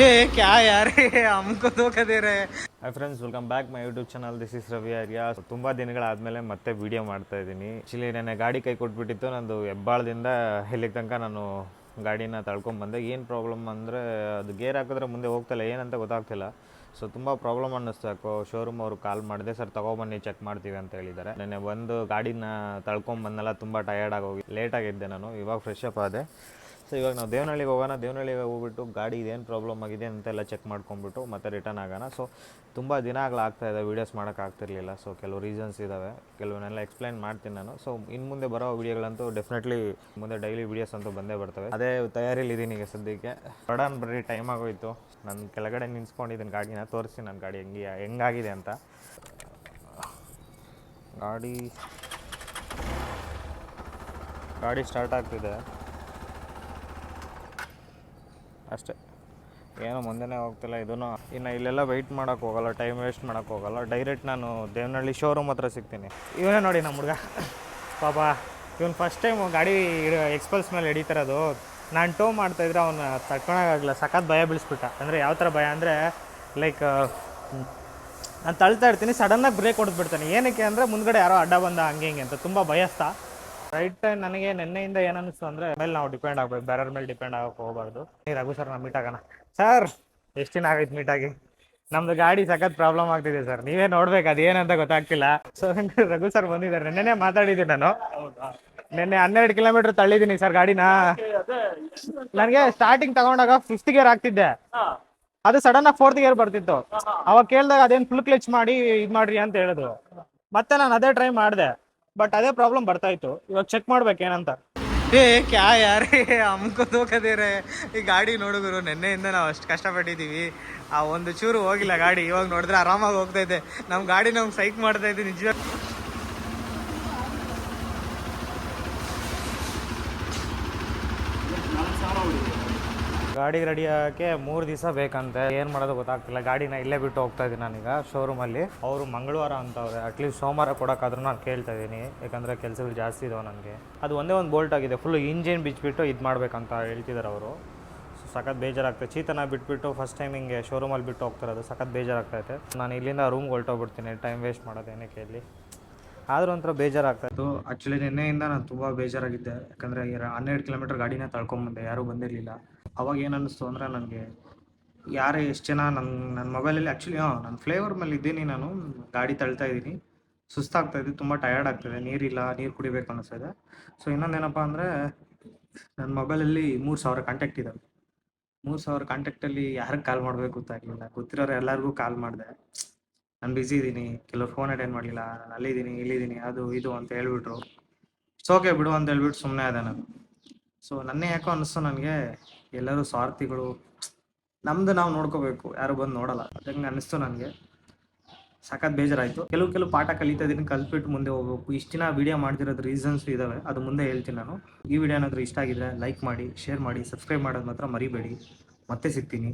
ಏ, ಕ್ಯಾ हमको धोखा दे रहे friends welcome back my YouTube channel this is Ravi Arya ತುಂಬಾ ದಿನಗಳಾದ್ಮೇಲೆ ಮತ್ತೆ ವಿಡಿಯೋ ಮಾಡ್ತಾ ಇದ್ದೀನಿ. ಆ್ಯಕ್ಚುಲಿ ನೆನೆ ಗಾಡಿ ಕೈ ಕೊಟ್ಬಿಟ್ಟಿತ್ತು. ನಂದು ಹೆಬ್ಬಾಳದಿಂದ ಇಲ್ಲಿಗೆ ತನಕ ನಾನು ಗಾಡಿನ ತಳ್ಕೊಂಬಂದೆ ಏನು ಪ್ರಾಬ್ಲಮ್ ಅಂದ್ರೆ, ಅದು ಗೇರ್ ಹಾಕಿದ್ರೆ ಮುಂದೆ ಹೋಗ್ತಿಲ್ಲ ಏನಂತ ಗೊತ್ತಾಗ್ತಿಲ್ಲ. ಸೊ ತುಂಬ ಪ್ರಾಬ್ಲಮ್ ಅನ್ನಿಸ್ತು. ಯಾಕೋ ಶೋರೂಮ್ ಅವರು ಕಾಲ್ ಮಾಡಿದೆ. ಸರ್ ತೊಗೊಬನ್ನಿ ಚೆಕ್ ಮಾಡ್ತೀವಿ ಅಂತ ಹೇಳಿದ್ದಾರೆ. ನೆನ್ನೆ ಒಂದು ಗಾಡಿನ ತಳ್ಕೊಂಬಂದಲ್ಲ ತುಂಬ ಟಯರ್ಡಾಗಿ ಹೋಗಿ ಲೇಟಾಗಿದ್ದೆ ನಾನು. ಇವಾಗ ಫ್ರೆಶ್ ಅಪ್ ಆದೆ. ಸೊ ಇವಾಗ ನಾವು ದೇವನಹಳ್ಳಿಗೆ ಹೋಗೋಣ. ದೇವನಹಳ್ಳಿಗೆ ಹೋಗ್ಬಿಟ್ಟು ಗಾಡಿ ಇದೇನು ಪ್ರಾಬ್ಲಮ್ ಆಗಿದೆ ಅಂತೆಲ್ಲ ಚೆಕ್ ಮಾಡ್ಕೊಂಬಿಟ್ಟು ಮತ್ತೆ ರಿಟರ್ನ್ ಆಗೋಣ. ಸೊ ತುಂಬ ದಿನ ಇದೆ. ವೀಡಿಯೋಸ್ ಮಾಡೋಕ್ಕಾಗ್ತಿರ್ಲಿಲ್ಲ ಸೊ ಕೆಲವು ರೀಸನ್ಸ್ ಇದ್ದಾವೆ ಕೆಲವನ್ನೆಲ್ಲ ಎಕ್ಸ್ಪ್ಲೈನ್ ಮಾಡ್ತೀನಿ ನಾನು. ಸೊ ಇನ್ನು ಮುಂದೆ ಬರೋ ವೀಡಿಯೋಗಳಂತೂ ಡೆಫಿನೆಟ್ಲಿ ಮುಂದೆ ಡೈಲಿ ವೀಡಿಯೋಸ್ ಅಂತೂ ಬಂದೇ ಬರ್ತವೆ. ಅದೇ ತಯಾರಿಲಿ ಇದೀನಿ ಈಗ ಸದ್ಯಕ್ಕೆ. ಬಡಾನ್ ಬರೀ ಟೈಮ್ ಆಗೋಯ್ತು. ನನ್ನ ಕೆಳಗಡೆ ನಿಂತ್ಕೊಂಡಿದ್ದೀನಿ ಗಾಡಿನ. ತೋರಿಸಿ ನನ್ನ ಗಾಡಿ ಹೆಂಗೆ, ಹೆಂಗಾಗಿದೆ ಅಂತ. ಗಾಡಿ ಗಾಡಿ ಸ್ಟಾರ್ಟ್ ಆಗ್ತಿದೆ. ಅಷ್ಟೇ. ಏನು ಮುಂದೆನೇ ಹೋಗ್ತಿಲ್ಲ ಇದೂ ಇನ್ನು ಇಲ್ಲೆಲ್ಲ ವೆಯ್ಟ್ ಮಾಡೋಕ್ಕೆ ಹೋಗಲ್ಲ ಟೈಮ್ ವೇಸ್ಟ್ ಮಾಡೋಕ್ಕೆ ಹೋಗಲ್ಲ. ಡೈರೆಕ್ಟ್ ನಾನು ದೇವನಹಳ್ಳಿ ಶೋರೂಮ್ ಹತ್ರ ಸಿಗ್ತೀನಿ. ಇವನೇ ನೋಡಿ ನಮ್ಮ ಹುಡುಗ. ಪಾಪ, ಇವನು ಫಸ್ಟ್ ಟೈಮ್ ಗಾಡಿ ಎಕ್ಸ್ಪಲ್ಸ್ ಮೇಲೆ ಹಿಡಿತಿರೋದು. ನಾನು ಟೋ ಮಾಡ್ತಾಯಿದ್ರೆ ಅವನು ತಡ್ಕೊಳಕ್ಕಾಗಲ್ಲ ಸಖತ್ ಭಯ ಬೀಳಿಸ್ಬಿಟ್ಟ. ಅಂದರೆ ಯಾವ ಥರ ಭಯ ಅಂದರೆ ಲೈಕ್ ನಾನು ತಳ್ತಾ ಇರ್ತೀನಿ ಸಡನ್ನಾಗಿ ಬ್ರೇಕ್ ಹೊಡೆದ್ಬಿಡ್ತಾನೆ. ಏನಕ್ಕೆ ಅಂದರೆ ಮುಂದ್ಗಡೆ ಯಾರೋ ಅಡ್ಡ ಬಂದ, ಹಂಗೆ ಹಿಂಗೆ ಅಂತ. ತುಂಬ ಭಯಸ್ತ. ರೈಟ್ ನನಗೆ ನಿನ್ನೆಯಿಂದ ಏನನ್ನಿಸ್ತು ಅಂದ್ರೆ ಮೇಲೆ ನಾವು ಡಿಪೆಂಡ್ ಆಗ್ಬೇಕು ಬೇರೆಯವ್ರ ಮೇಲೆ ಡಿಪೆಂಡ್ ಆಗಕ್ಕೆ ಹೋಗಬಾರ್ದು. ನೀ ರಘು ಸರ್ ನಾ ಮೀಟ್ ಆಗೋಣ. ಸರ್ ಎಷ್ಟು ದಿನ ಆಗೈತೆ ಮೀಟ್ ಆಗಿ? ನಮ್ದು ಗಾಡಿ ಸಖತ್ ಪ್ರಾಬ್ಲಮ್ ಆಗ್ತಿದೆ ಸರ್ ನೀವೇ ನೋಡ್ಬೇಕು ಅದೇನಂತ ಗೊತ್ತಾಗ್ತಿಲ್ಲ. ಸೊ ರಘು ಸರ್ ಬಂದಿದ್ದಾರೆ. ನಿನ್ನೆನೆ ಮಾತಾಡಿದ್ದೀನಿ ನಾನು. ನಿನ್ನೆ ಹನ್ನೆರಡು ಕಿಲೋಮೀಟರ್ ತಳ್ಳಿದ್ದೀನಿ ಸರ್ ಗಾಡಿನ. ನನಗೆ ಸ್ಟಾರ್ಟಿಂಗ್ ತಗೊಂಡಾಗ ಫಿಫ್ತ್ ಗೇರ್ ಆಗ್ತಿದ್ದೆ. ಅದು ಸಡನ್ ಆಗಿ ಫೋರ್ತ್ ಗೇರ್ ಬರ್ತಿತ್ತು. ಅವಾಗ ಕೇಳಿದಾಗ ಅದೇನು ಫುಲ್ ಕ್ಲಚ್ ಮಾಡಿ ಇದು ಮಾಡ್ರಿ ಅಂತ ಹೇಳಿದ್ರು. ಮತ್ತೆ ನಾನು ಅದೇ ಟ್ರೈ ಮಾಡಿದೆ. ಬಟ್ ಅದೇ ಪ್ರಾಬ್ಲಮ್ ಬರ್ತಾ ಇತ್ತು. ಇವಾಗ ಚೆಕ್ ಮಾಡ್ಬೇಕು ಏನಂತ. ಏ, ಕ್ಯಾ ಯಾರೇ? ಅಮ್ಕೊಂಡು ಹೋಗೋದೇರೆ ಈ ಗಾಡಿ ನೋಡಿದ್ರು ನಿನ್ನೆಯಿಂದ ನಾವು ಅಷ್ಟು ಕಷ್ಟಪಟ್ಟಿದ್ದೀವಿ ಆ ಒಂದು ಚೂರು ಹೋಗಿಲ್ಲ ಗಾಡಿ. ಇವಾಗ ನೋಡಿದ್ರೆ ಆರಾಮಾಗಿ ಹೋಗ್ತಾ ಇದೆ. ನಮ್ಮ ಗಾಡಿ ನಮ್ಗೆ ಸೈಕ್ ಮಾಡ್ತಾ ಇದ್ದೀವಿ ನಿಜ ಗಾಡಿ ರೆಡಿ ಆಗಕ್ಕೆ ಮೂರು ದಿವಸ ಬೇಕಂತೆ. ಏನು ಮಾಡೋದು ಗೊತ್ತಾಗ್ತಿಲ್ಲ. ಗಾಡಿನ ಇಲ್ಲೇ ಬಿಟ್ಟು ಹೋಗ್ತಾ ಇದ್ದೀನಿ ನಾನೀಗ ಶೋರೂಮಲ್ಲಿ ಅವರು ಮಂಗಳವಾರ ಅಂತವ್ರೆ. ಅಟ್ಲೀಸ್ಟ್ ಸೋಮವಾರ ಕೊಡೋಕ್ಕಾದ್ರೂ ನಾನು ಕೇಳ್ತಾ ಇದ್ದೀನಿ. ಯಾಕಂದರೆ ಕೆಲಸಗಳು ಜಾಸ್ತಿ ಇದಾವೆ ನನಗೆ. ಅದು ಒಂದೇ ಒಂದು ಬೋಲ್ಟ್ ಆಗಿದೆ. ಫುಲ್ ಇಂಜಿನ್ ಬಿಚ್ಚಿಬಿಟ್ಟು ಇದು ಮಾಡ್ಬೇಕಂತ ಹೇಳ್ತಿದ್ದಾರೆ ಅವರು. ಸಖತ್ ಬೇಜಾರಾಗ್ತದೆ ಚೀತನ ಬಿಟ್ಬಿಟ್ಟು ಫಸ್ಟ್ ಟೈಮ್ ಹಿಂಗೆ ಶೋರೂಮಲ್ಲಿ ಬಿಟ್ಟು ಹೋಗ್ತಿರೋದು ಸಖತ್ ಬೇಜಾರಾಗ್ತೈತೆ ನಾನು ಇಲ್ಲಿಂದ ರೂಮ್ಗೆ ಹೊರಟೋಗ್ಬಿಡ್ತೀನಿ. ಟೈಮ್ ವೇಸ್ಟ್ ಮಾಡೋದೇನಕ್ಕೆ ಇಲ್ಲಿ ಆದರೂ ಒಂಥರ ಬೇಜಾರಾಗ್ತಾ ಇತ್ತು ಆ್ಯಕ್ಚುಲಿ ನಿನ್ನೆಯಿಂದ ನಾನು ತುಂಬ ಬೇಜಾರಾಗಿದ್ದೆ. ಯಾಕಂದರೆ ಹನ್ನೆರಡು ಕಿಲೋಮೀಟರ್ ಗಾಡಿನ ತಳ್ಕೊಂಬಂದೆ ಯಾರೂ ಬಂದಿರಲಿಲ್ಲ. ಅವಾಗ ಏನು ಅನ್ನಿಸ್ತು ಅಂದರೆ ನನಗೆ ಯಾರೇ ಎಷ್ಟು ಜನ ನನ್ನ ನನ್ನ ಮೊಬೈಲಲ್ಲಿ ಆ್ಯಕ್ಚುಲಿ ಹಾಂ, ನಾನು ಫ್ಲೇವರ್ ಮೇಲೆ ಇದ್ದೀನಿ ನಾನು. ಗಾಡಿ ತಳ್ತಾ ಇದ್ದೀನಿ. ಸುಸ್ತಾಗ್ತಾ ಇದೆ, ತುಂಬ ಟಯರ್ಡ್ ಆಗ್ತಿದೆ. ನೀರಿಲ್ಲ, ನೀರು ಕುಡಿಬೇಕು ಅನ್ನಿಸ್ತಿದೆ ಸೊ ಇನ್ನೊಂದೇನಪ್ಪ ಅಂದರೆ ನನ್ನ ಮೊಬೈಲಲ್ಲಿ ಮೂರು ಸಾವಿರ ಕಾಂಟ್ಯಾಕ್ಟ್ ಇದ್ದಾವೆ ಮೂರು ಸಾವಿರ ಕಾಂಟ್ಯಾಕ್ಟಲ್ಲಿ ಯಾರಿಗೆ ಕಾಲ್ ಮಾಡಬೇಕು ಗೊತ್ತಾಗಲಿಲ್ಲ ಗೊತ್ತಿರೋರು ಎಲ್ಲರಿಗೂ ಕಾಲ್ ಮಾಡಿದೆ. ನಾನು ಬ್ಯುಸಿ ಇದ್ದೀನಿ ಕೆಲವ್ರು ಫೋನ್ ಅಟೆಂಡ್ ಮಾಡಲಿಲ್ಲ. ನಾನು ಅಲ್ಲಿದ್ದೀನಿ ಇಲ್ಲಿದ್ದೀನಿ ಅದು, ಇದು ಅಂತ ಹೇಳ್ಬಿಟ್ರು. ಓಕೆ ಬಿಡು ಅಂತ ಹೇಳ್ಬಿಟ್ಟು ಸುಮ್ಮನೆ ಅದೇ ನಾನು. ಸೊ ನನ್ನೇ ಯಾಕೋ ಅನ್ನಿಸ್ತು ನನಗೆ, ಎಲ್ಲರೂ ಸ್ವಾರ್ಥಿಗಳು. ನಮ್ದು ನಾವು ನೋಡ್ಕೋಬೇಕು, ಯಾರು ಬಂದು ನೋಡಲ್ಲ. ಅದಂಗೆ ಅನಿಸ್ತು ನನಗೆ. ಸಖತ್ ಬೇಜಾರಾಯಿತು. ಕೆಲವು ಕೆಲವು ಪಾಠ ಕಲಿತಾ ಇದ್ದೀನಿ ಕಲ್ತ್ಬಿಟ್ಟು ಮುಂದೆ ಹೋಗ್ಬೇಕು. ಇಷ್ಟು ದಿನ ವಿಡಿಯೋ ಮಾಡ್ತಿರೋದು ರೀಸನ್ಸ್ ಇದ್ದಾವೆ ಅದು ಮುಂದೆ ಹೇಳ್ತೀನಿ ನಾನು. ಈ ವಿಡಿಯೋ ಏನಾದರೂ ಇಷ್ಟ ಆಗಿದ್ರೆ ಲೈಕ್ ಮಾಡಿ ಶೇರ್ ಮಾಡಿ ಸಬ್ಸ್ಕ್ರೈಬ್ ಮಾಡೋದು ಮಾತ್ರ ಮರಿಬೇಡಿ. ಮತ್ತೆ ಸಿಗ್ತೀನಿ.